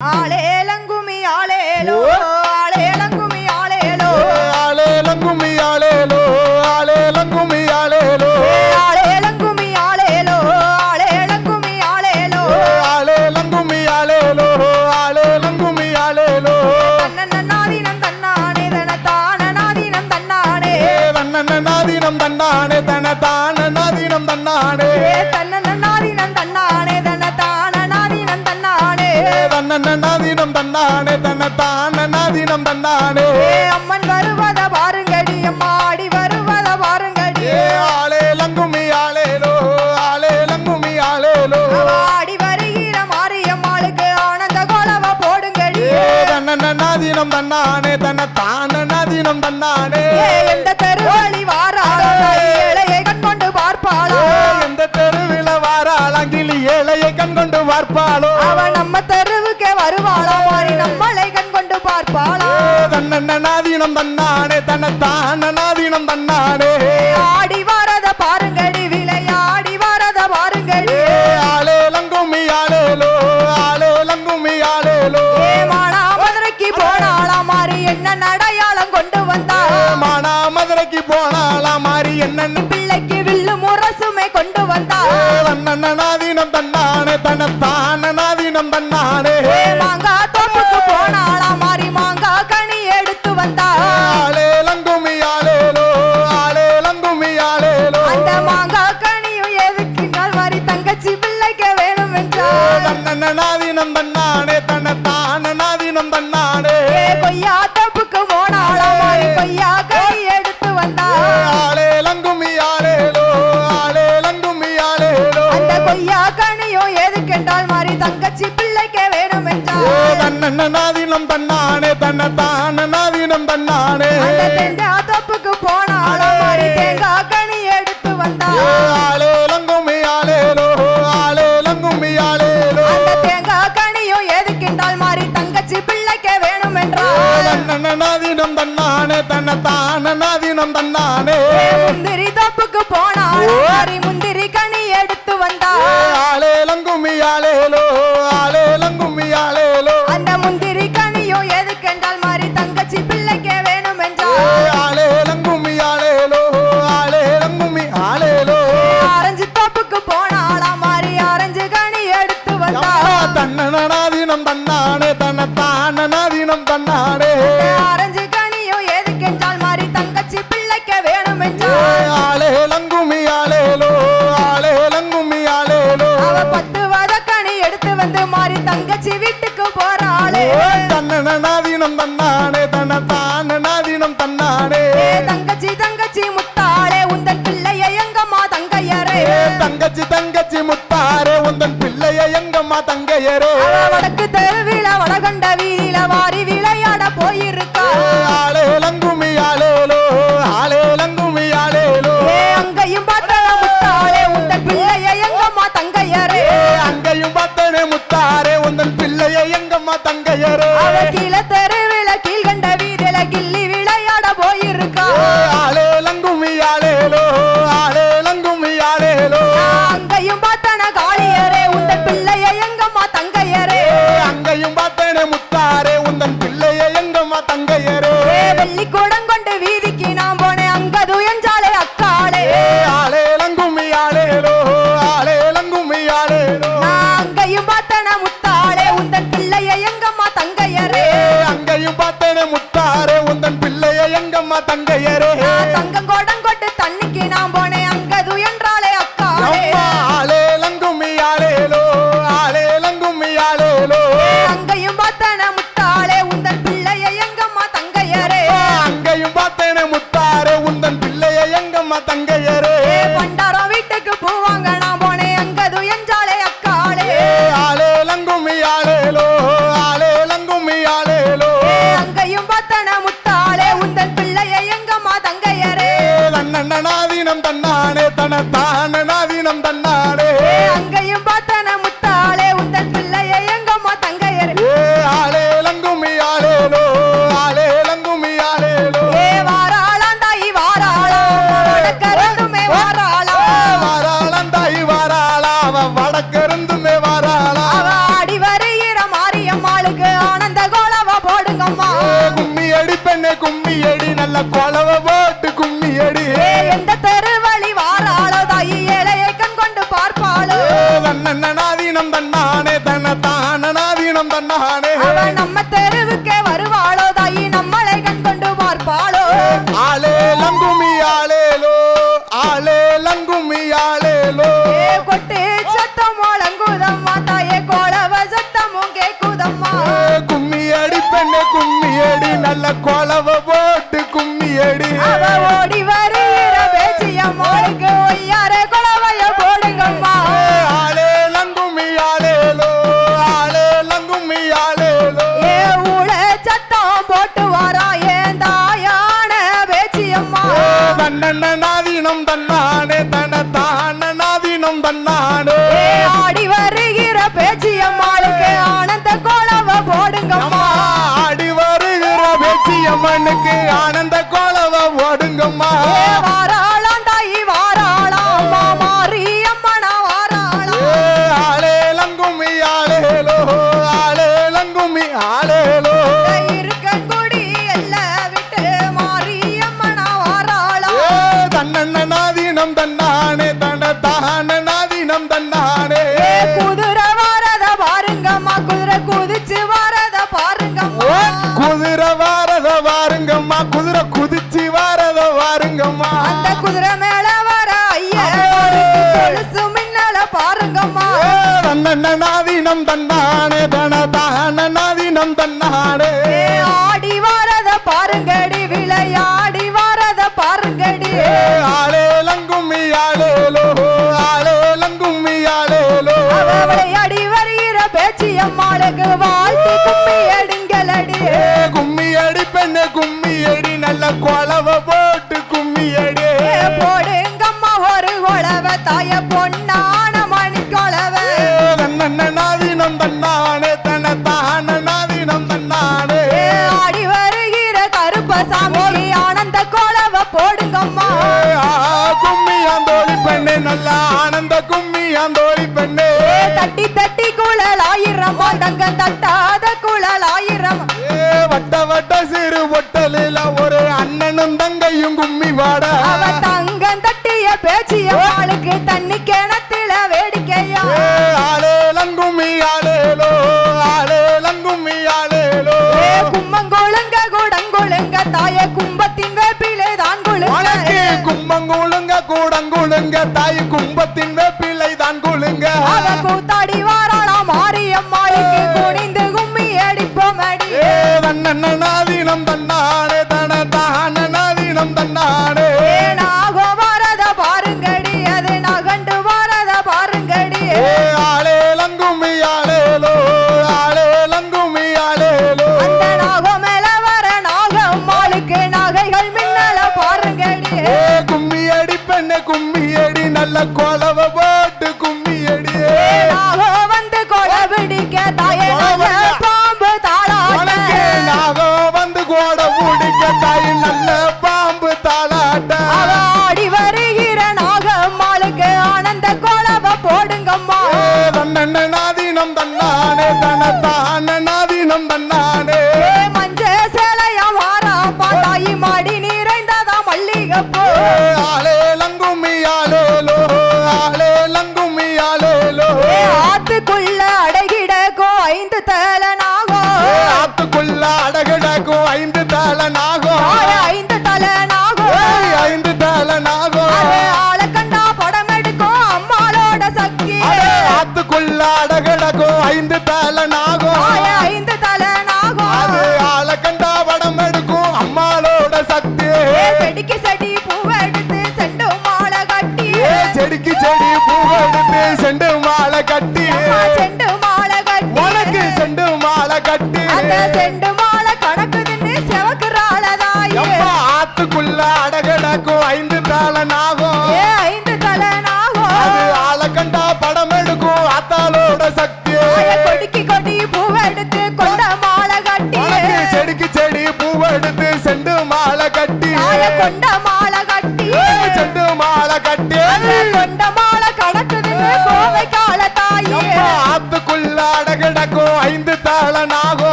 ஆளேலங்குமி ஆளேலோ தன்னானே தன்னை தான நாதினம் தன்னானே அம்மன் வருவத பாருங்கடி அம்மா ஆடி வருவத பாருங்கடி ஆளே லங்குமி ஆளேலோ ஆளே லங்குமி ஆளேலோ ஆடி வருகிற மாரியம்மாளுக்கு ஆனந்த கோலவ போடுங்கடி. தன்ன நாதினம் தன்னானே தன்னை தான நாதினம் தன்னானே எந்த தெருவாளி வாராளோ ஏழையை கண்கொண்டு பார்ப்பாளோ எந்த தெருவில வாராளாங்கிலி ஏழையை கண்கொண்டு பார்ப்பாளோ. அவன் நம்ம தெரு மாறினம் மலை கண் கொண்டு பார்ப்பாளா? தன்னண்ண நாதீனம் தன்னானே தன்னத்தான நாதீனம் தன்னானே. ஆடி வரத பாருங்கடி விளையாடி வரத பாருங்கடி. ஆளே லங்குமி ஆளேலோ ஆளே லங்குமி ஆளேலோ மானா மதுரைக்கு போனாளா மாறி என்ன அடையாளம் கொண்டு வந்தாளா? மானா மதுரைக்கு போனாளா மாறி என்ன பிள்ளைக்கு வில்லு முரசுமே கொண்டு வந்தா தன்னண்ண நாதீனம் தன்னானே தன்னத்தான் தன்னானே தன்னை தான நவீனம் தன்னானே முந்திரி தப்புக்கு போனாள் முந்திரி கனி எடுத்து வந்தாள் ஆளேலங்குமி ஆளேலோ தங்கச்சி தங்கச்சி முத்தாரே உந்தன் பிள்ளைய எங்கம்மா தங்கையரே? தங்கச்சி தங்கச்சி முத்தாரே உந்தன் பிள்ளைய எங்கம்மா தங்கையரே? வடக்கு தெரு நாதினம் தன்னானே தன தான நாதினம் தன்னானே அங்கையும் ஆளேலோ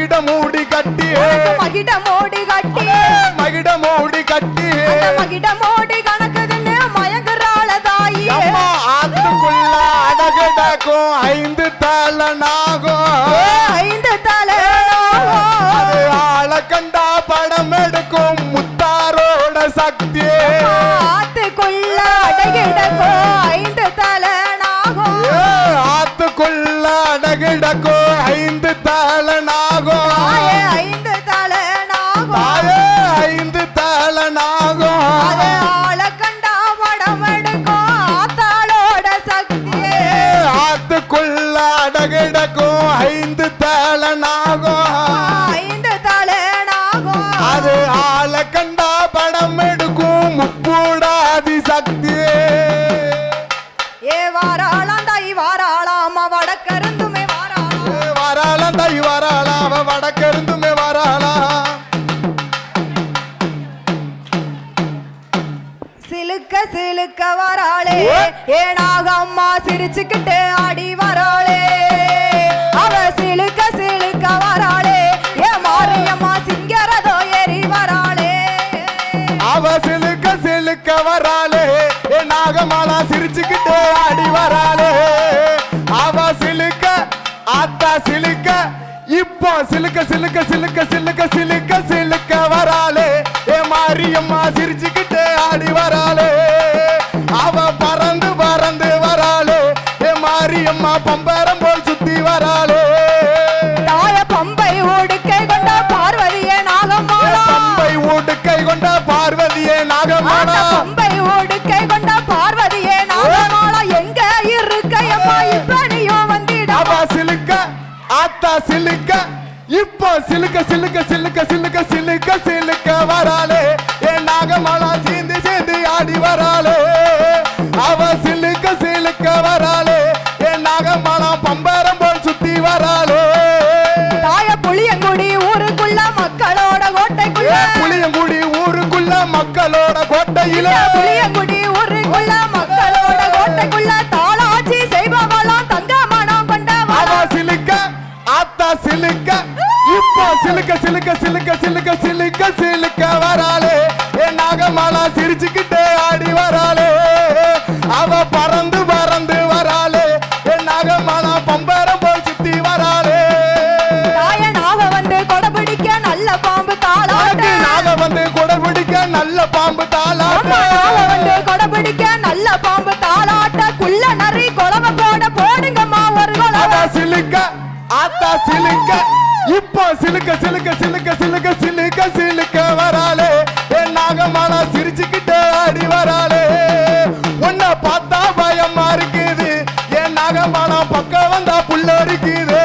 மகிட மூடி கட்டி. மகிட மோடி கட்டி. மகிட மூடி கட்டி. மகிட மோடி கணக்குதுன்னு மயங்குறாள தாயி. ஆத்துக்குள்ள அடகடக்கும் ஐந்து ஐந்து சிரிச்சுக்கிட்டு ஆடி வராளே. அவ சிலுக்க சிலுக்க வராளே. ஏ மாரியம்மா சிங்கரதோ ஏறி வராளே. அவ சிலுக்க சிலுக்க வராளே. ஏ நாகமாலா சிரிச்சுக்கிட்டே ஆடி வராளே. அவ சிலுக்க ஆத்தா சிலுக்க இப்போ சிலுக்க சிலுக்க சிலுக்க சிலுக்க சிலுக்க சிலுக்க வராளே. ஏ மாரியம்மா சிரிச்சுக்கிட்டு பம்பரம் போல் சுத்தி வராளே. தாய பம்பை ஓடுக்கை கொண்ட பார்வதியே நாகம்மாளா. பம்பை ஊடுக்கை கொண்ட பார்வதியே நாகமாலா பம்பை ஓடுக்கை கொண்ட பார்வதியே நாகம்மாளா. எங்க இருக்கையம்மா இப்ப நீயும் வந்திடா. அவ சிலுக்க ஆத்தா சிலுக்க இப்போ சிலுக்க சிலுக்க சிலுக்க சிலுக்க சிலுக்க சிலுக்க வராளே. சிலுக்க சிலுக்க சிலுக்க சிலுக்க சிலுக்க வராளே. என் நாகமாலா சிரிச்சுக்கிட்டே ஆடி வராளே. அவ பறந்து பறந்து வராளே. என் நாகமாலா பம்பரம் போல் சுத்தி வராளே. நாக வந்து கொடபிடிக்க நல்ல பாம்பு தாளாட்ட. நாக வந்து குடல் பிடிக்க நல்ல பாம்பு தாளாட்டு. நாக வந்து கொடபிடிக்க நல்ல பாம்பு தாளாட்ட. குள்ள நரி குழம்ப போட போடுங்கம்மா ஒரு குழவ சிலுக்க ஆத்தா சிலுக்க. இப்போ சிலுக்க சிலுக்க சிலுக்க சிலுக்க சிலுக்க சிலுக்க வராளே. என் நாகமாலா சிரிச்சுக்கிட்டே ஆடி வராளே. உன்னை பார்த்தா பயமா இருக்குது. என் நாகமாலா பக்கம் வந்தா புள்ள இருக்குது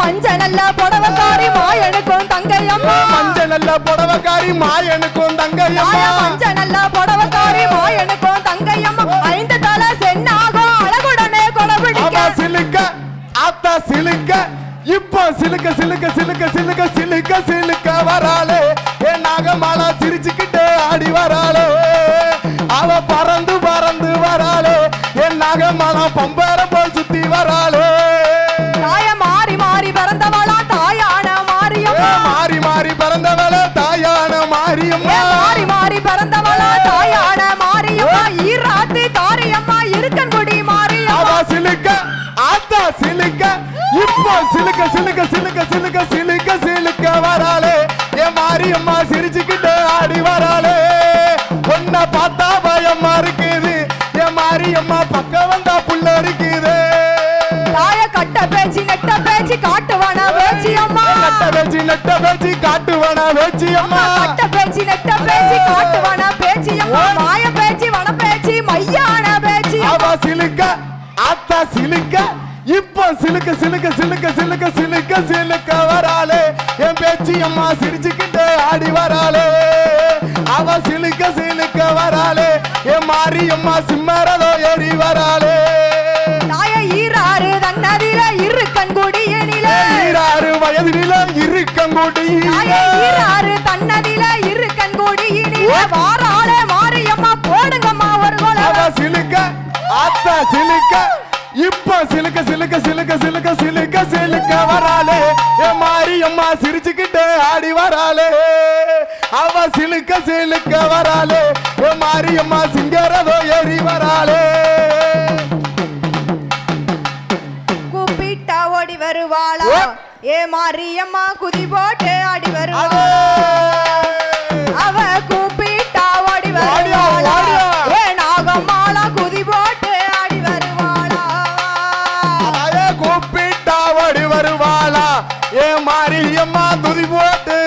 மஞ்ச நல்ல புடவக்காரி மாயனுக்கும் தங்கையம்மா. மஞ்ச நல்ல புடவக்காரி மாயனுக்கும் தங்கையம்மா. மஞ்ச நல்ல புடவக்காரி மாயனுக்கும் தங்கையம்மா. ஐந்து தலை சென்னாகும். அழகுடனே அவ கொடபிடிக்க சிலுக்க ஆத்தா சிலுக்க. இப்போ சிலுக்க சிலுக்க சிலுக்க சிலுக்க சிலுக்க சிலுக்க வராளே. என் நாகமாலா சிரிச்சுக்கிட்டே ஆடி வராளே. அவ பறந்து பறந்து வராளே. என் நாகமாலா பம்பரம் போல் சுத்தி வராளே. தாய மாறி மாறி பிறந்தவளா தாயான ஏ, மாரியம்மா மாறி மாறி பிறந்தவள தாயான ஏ மாரியம்மா மாறி மாறி பிறந்தவளா தாயான மாரியம்மா ஈராத்து இருக்கன்குடி மாரியம்மா அவ சிலுக்க ஆத்தா சிலுக்க இப்போ சிலுக்க சிலுக்க சிலுக்க சிலுக்க சிலுக்க சிலுக்க வராளே. என் மாரியம்மா சிரிச்சுக்கிட்டு ஆடி வராளே. உன்னை பார்த்தா பயமா இருக்குது. என் மாரியம்மா பக்கம் வந்தா புள்ள இருக்குது தாய கட்ட பேச்சு நெட்ட பேச்சு காட்டுவான பேச்சு அம்மா? நட்ட வச்சு நட்ட வச்சு காட்டுவன வச்சு அம்மா? அம்மா கட்ட பேச்சு நெட்ட பேச்சு காட்டுவான பேச்சு அம்மா? மாய பேச்சு வன பேச்சு மையான பேச்சு அவ சிலுக்க ஆத்தா சிலுக்க சிலுக்க சிலுக்க சிலுக்க சிலுக்க சிலுக்க சிலுக்க வராளே. என் பேச்சு அம்மா சிரிச்சுக்கிட்டு ஆடி வராளே. அவ சிலுக்க சிலுக்க வராளே. என் மாரியம்மா சிம்மரதோ ஏறி வராளே. தாய ஈராறு தன்னதில இரு கண்குடியனில ஈராறு வயதில இருக்கங்கூடி தாய ஈராறு தன்னதில இரு கண்குடியினில வாராளே மாரியம்மா போடுங்கம்மா ஒரு குலவ சிலுக்க ஆத்தா சிலுக்க சிலுக்க சிலுக்க சிலுக்க சிலுக்க சிலுக்க சிலுக்க வராளே. ஏ மாரியம்மா சிரிச்சுக்கிட்டு ஆடி வராளே. அவ சிலுக்க சிலுக்க வராளே. ஏ மாரியம்மா சிங்கரதோ ஏறி வராளே. கூப்பிட்டா ஓடி வருவாளா. ஏ மாரியம்மா குதி போட்டு ஆடி! வருவாளா அவ கூப்பிட்டா மாரியம்மா துதி போட்டு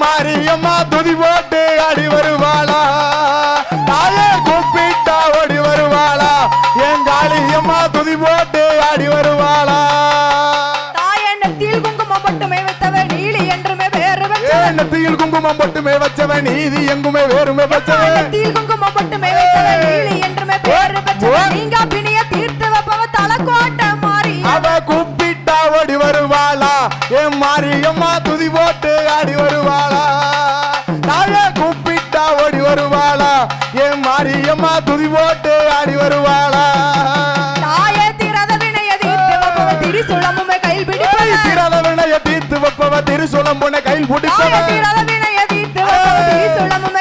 மாரியம்மா துதி போட்டு ஆடி வருவாளா? தாயே கூப்பிட்டா ஓடி வருவாளா? என் காளியம்மா துதி போட்டு ஆடி வருவாளா? குங்குமம் மட்டுமே வச்சவன். நீதி எங்குமே வேறுமே வச்சவன். குங்குமம் மட்டுமே திரிசுளமுமே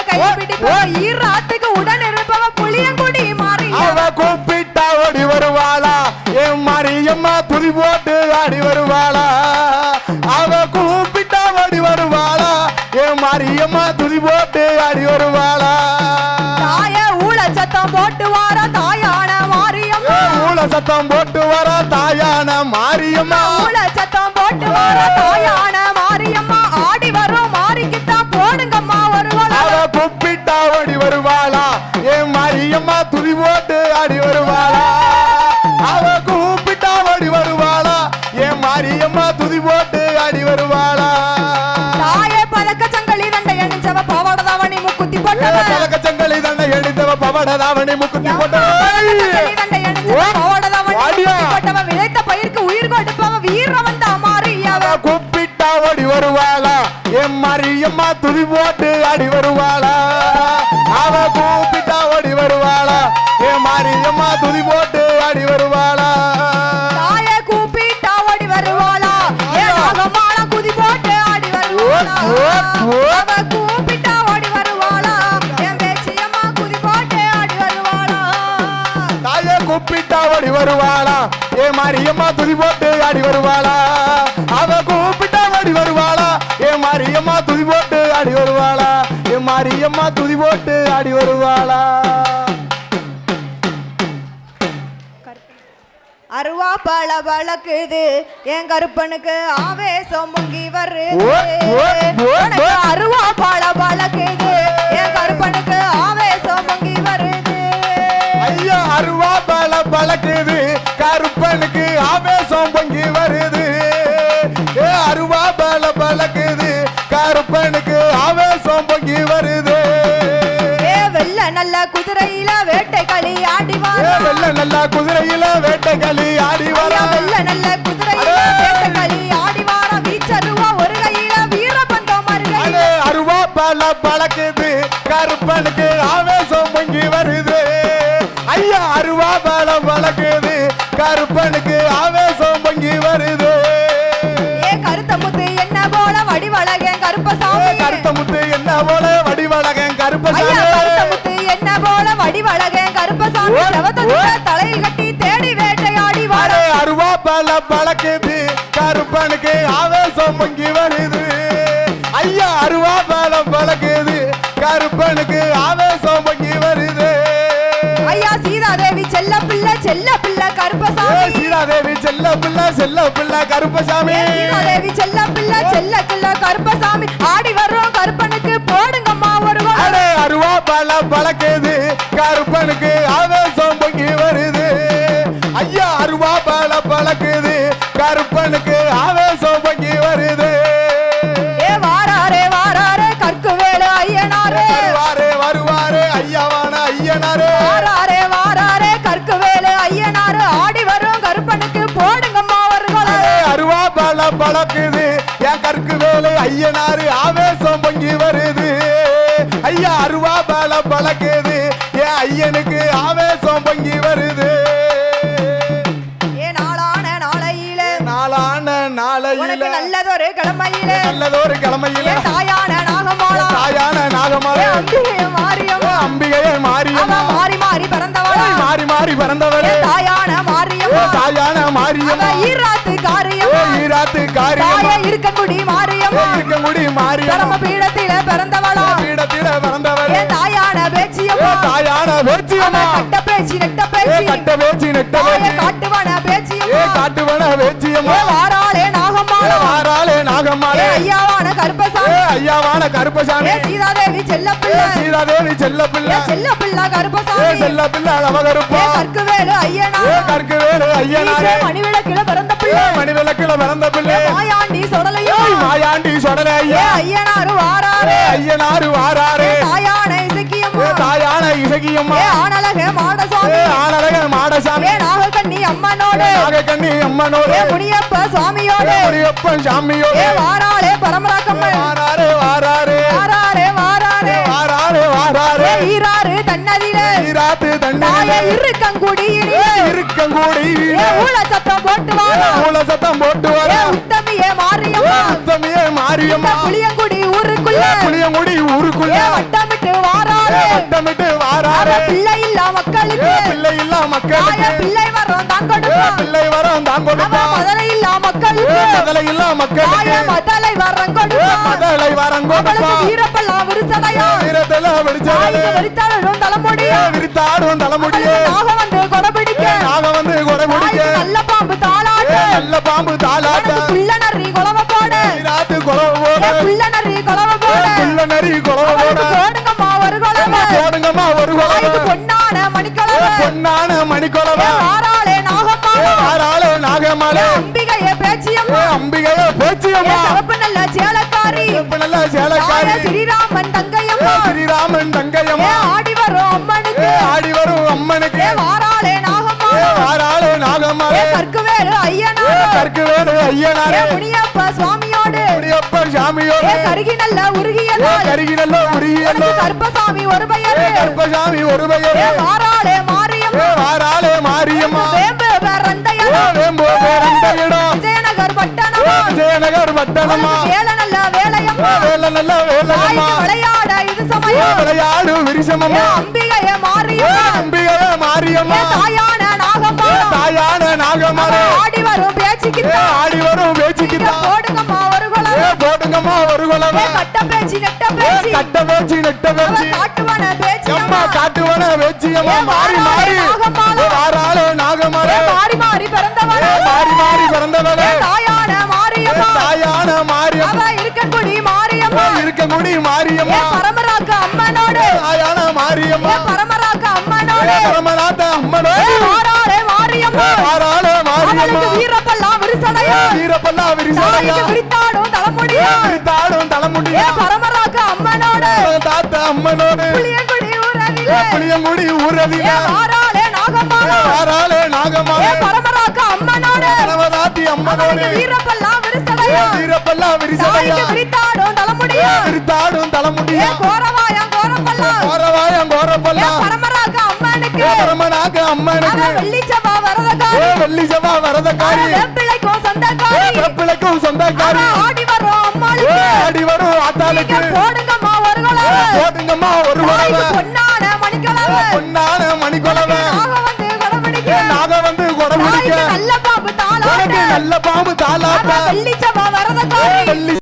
கையில் பிடிப்பவ ஈராத்துக்கு உடன் இருப்பவ புளியங்குடி மாறிய அவ கூப்பிட்டா ஓடி வருவாளா? என் மாரியம்மா துதி போட்டு ஆடி வருவாளா? அவ கூப்பிட்டா ஓடி வருவாளா? என் மாரியம்மா துதி போட்டு ஆடி வருவாளா? தாய ஊழ சத்தம் போட்டு வார தாயான மாரியம்மா. மூல சத்தம் போட்டு வர தாயான மாரியம்மா. ஊழ சத்தம் போட்டு வார தாயான சங்கிலி தண்டை ஓ, பாவாடதாவணி வாடியா. முக்குத்தி போட்டவ விளைத்த பயிருக்கு உயிர் கொடுப்பவ வீரவன் அவ கூப்பிட்டா ஓடி வருவாளா? என் மாரியம்மா துதி போட்டு ஆடி வருவாளா? அவ கூப்பிட்டா ஓடி வருவாளா? என் மாரியம்மா துதி போட்டு வருவாளா? ஏ மாரியம்மா துதி போட்டு ஆடி வருவாளா? அவ கூப்பிட்டா ஓடி வருவாளா? ஏ மாரியம்மா துதி போட்டு ஆடி வருவாளா? ஏ மாரியம்மா துதி போட்டு ஆடி வருவாளா? அருவா பழ வழக்குது. என் கருப்பனுக்கு ஆவேசம் பொங்கி வருது. அருவா பழ வழக்குது. என் பழக்குது. கருப்பனுக்கு ஆவேசம் பொங்கி வருது. ஏ அருவா பல பழக்குது. கருப்பனுக்கு ஆவேசம் பொங்கி வருது. வெள்ள நல்ல குதிரையில வேட்டை களி ஆடி வெள்ள நல்லா குதிரையில வேட்டைகளி ஆடி வெள்ள நல்ல குதிரையில. வேட்டை களி ஆடி வாரா வீச்சருவா ஒரு கையில வீரபந்தம் அருவா பல பழக்குது. கருப்பனுக்கு ஆவேசம் ஐயா அருவா பல பழக்குது கருப்பனுக்கு ஆவேசம் பொங்கி வருது. ஏ கருத்த முத்து என்ன போல வடிவழகன் கருப்பசாமி? கருத்த முத்து என்ன போல வடிவழகன் கருப்பசாமி? கருத்த முத்து என்ன போல வடிவழகன் கருப்பசாமி. தலையில் கட்டி தேடி வேட்டையாடி அடே அருவா பல பழக்குது கருப்பனுக்கு ஆவேசம் பொங்கி வருது. ஐயா அருவா பல பழக்குது கருப்பனுக்கு ஆவேசம் சீதாதேவி செல்ல பிள்ளை செல்ல பிள்ளை கருப்பசாமி. சீதாதேவி செல்ல பிள்ளை செல்ல பிள்ளை கருப்பசாமி. ஆடி வர்றோம் கருப்பனுக்கு போடுங்கம்மா வருவா அருவா பல பழக்குது கருப்பனுக்கு ஆவேசம் ஐயனாரு ஆவேசம் பொங்கி வருது. ஐயா அருவா பல பழக்குது. என் ஐயனுக்கு ஆவேசம் பொங்கி வருது. நாளான நாளையிலே. நல்லதொரு கிழமையிலே. நல்லதொரு கிழமையில. தாயான நாகமாளா தாயான நாகமலை. மாரியம்மா அம்பிகையே அவ மாரியம்மா மாறி மாறி பிறந்தவளா. மாறி மாறி பிறந்தவளே. தாயான மாரியம்மா தாயான அவ மாரியம்மா ஈராத்து காரியம்மா ஈராத்து தாய காரியம்மா இருக்கங்குடி மாரியம்மா இருக்கங்குடி மாரியம்மா பரம பீடத்தில பிறந்தவளா. பீடத்தில பிறந்தவளே. ஏ தாயான பேச்சியம்மா. தாயான அவ வேச்சியம்மா கட்ட பேச்சு நெட்ட பேச்சு. கட்ட வேச்சி நெட்ட வேச்சி காட்டுவன பேச்சியம்மா. காட்டுவன வேச்சியம்மா ஏ வாராளே நாகம்மாளா. வாராளே நாகம்மாளே. ஐயாவான கருப்பசாமி. ஐயாவான கருப்பசாமி. சீதாதேவி செல்ல ஏ பிள்ளை சீதாதேவி செல்ல ஏ பிள்ளை செல்ல பிள்ளை ஏ கருப்பசாமி செல்ல பிள்ளை ஏ அவகருப்பா கற்குவேலு ஐயனா. ஏ கற்கு வேலு ஐயனாரே மணிவிளக்கில பிறந்த பிள்ளை. மணி விளக்குல பிறந்த பிள்ளை. மாயாண்டி சொடல ஐயா. ஐயனாரு வாராரு. ஐயனாரு வாராரே. தாயான ஏ இசக்கியம்மா. தாயான இசகியம்மா ஏ ஆனழக மாடசாமி. நாகக்கண்ணி அம்மனோடு. நாகக்கண்ணி அம்மனோடு. முனியப்ப சுவாமியோடு முனியப்பன் சாமியோடு. ஏ வாராளே பரமராக்கம்மன் வாராரே வாராரே வாராரே வாராரே வாராரே வாராரே ஈராறு தன்னதிலே ஈராத்து தண்ணி இருக்கங்குடியிலே இருக்கங்கூடி ஏ ஊழ சத்தம் போட்டு வாரா சத்தம் போட்டு வர உத்தமியே மாரியம்மா மாரியம்மா புளியங்குடி ஊருக்குள்ள. புளியங்குடி ஊருக்குள்ள. வட்டமிட்டு வாராளே வட்டமிட்டு வாராரே பிள்ளை இல்ல மக்களுக்கு. பிள்ளை இல்ல மக்களுக்கு. பிள்ளை வர்றோம் தான் கொடுப்போம். பிள்ளை வரம் தான் மதுரை இல்ல மக்களுக்கு. மதலை இல்ல மக்களுக்கு. மதலை வர்றோம் கொடுப்போம். மதலை வரம் கொடுப்பான் வீரப்பெல்லாம் விரிசடையா வீரத்துல தாய்க்கு வெடிச்சாலே வெறித்தாளும் தலைமுடியா விரித்தாடும் தலைமுடியே நாக வந்து கொடபிடிக்க நாக வந்து கொடை தாய்க்கு நல்ல பாம்பு தாளாட்ட. நல்ல பாம்பு மாதிரி நரி வேறு ஏ ஐயனாரே முனியப்ப சுவாமியோடு. முடியப்பன் சாமியோடு. ஏ கருகி நல்ல உருகியதால் கருகி நல்ல உருகியல்லோ கருப்பசாமி ஒரு பெயர். கற்பசாமி ஒரு ஏ பெயர் வாராளே மாரியம்மா. வாராளே மாரியம்மா. வேம்பு வேறந்தையனா வேம்பு பேரந்த இடம் விஜயநகர் பட்டணமா. விஜயநகர் பட்டணமா. வேல நல்ல வேலையம்மா. வேலை நல்ல வேலையம்மா தாய்க்கு விளையாட இது சமயம். விளையாடு ஏ விரிசமம்மா அம்பிகைய மாரியம்மா. அம்பிகைய மாரியம்மா. தாயான தாயான நாகமலை ஆடி வரும் பேச்சுக்கு ஏ ஆடி வரும் பேச்சுக்கிட்டா. போடுங்கம்மா ஒரு ஏ போடுங்கம்மா ஏ கட்ட பேச்சு நெட்ட பேச்சு. கட்ட பேச்சு நெட்ட பேச்சு. காட்டுவன பேச்சு அம்மா? காட்டுவன வேச்சியம்மா ஏ மாறி மாறி நாகம்மாளா. வாராளே நாகமலை. மாறி மாறி பிறந்தவன மாறி மாறி பிறந்தவளே. தாயான மாரியம்மா. தாயான மாரியம்மா. அவ இருக்கங்குடி மாரியம்மா. இருக்கங்குடி ஏ மாரியம்மா. பரமராக்க அம்மனோடு. தாயான மாரியம்மா. ஏ பரமராக்க அம்மனோடு. பரமநாத அம்மனோ வாராளே மாரியம்மா வீரப்பெல்லாம் விரிசடையா? வீரப்பல்லா விரிசடையா? விரித்தாடும் தலைமுடியா? விரித்தாடும் தலைமுடியா? பரமராக்க அம்மனோடு? தாத்த அம்மனோடு? புளியங்குடி ஊரவிலே? புளியங்குடி ஊரதியா வாராளே நாகம்மாளா? வாராளே ஏ நாகமாவே பரமராக்க அம்மனோடு? பரமதாத்தி அம்மனோடு? அவளுக்கு வீரப்பெல்லாம் விரிசடையா? வீரப்பல்லா விரிசடையா? விரித்தாடும் தலைமுடியா? விரித்தாடும் தலைமுடியா? கோரவாயம் கோரப்பெல்லாம் கோரவாயம் கோரப்பல்லா? பரமராக்க அம்மனுக்கு? பரமநாக அம்மனுக்கு? வெள்ளிச்சவா வெள்ளி செவ்வா வரதக்காரி. வேப்பிள்ளைக்கும் சொந்தக்காரி. பிள்ளைக்கும் சொந்தக்காரி. ஆடி வரும் அம்மாளுக்கு. ஆடி வரும் ஆத்தாளுக்கு. போடுங்கம்மா ஒரு குலவ போட்டுங்கம்மா ஒரு குலவை பொன்னான மணிக்குலவ பொன்னான மணிக்குலவை நாக வந்து குடபிடிக்க நாக வந்து குடம் பிடிக்க. தாய்க்கு நல்ல பாம்பு உனக்கு நல்ல பாம்பு வரதக்காரி. வெள்ளி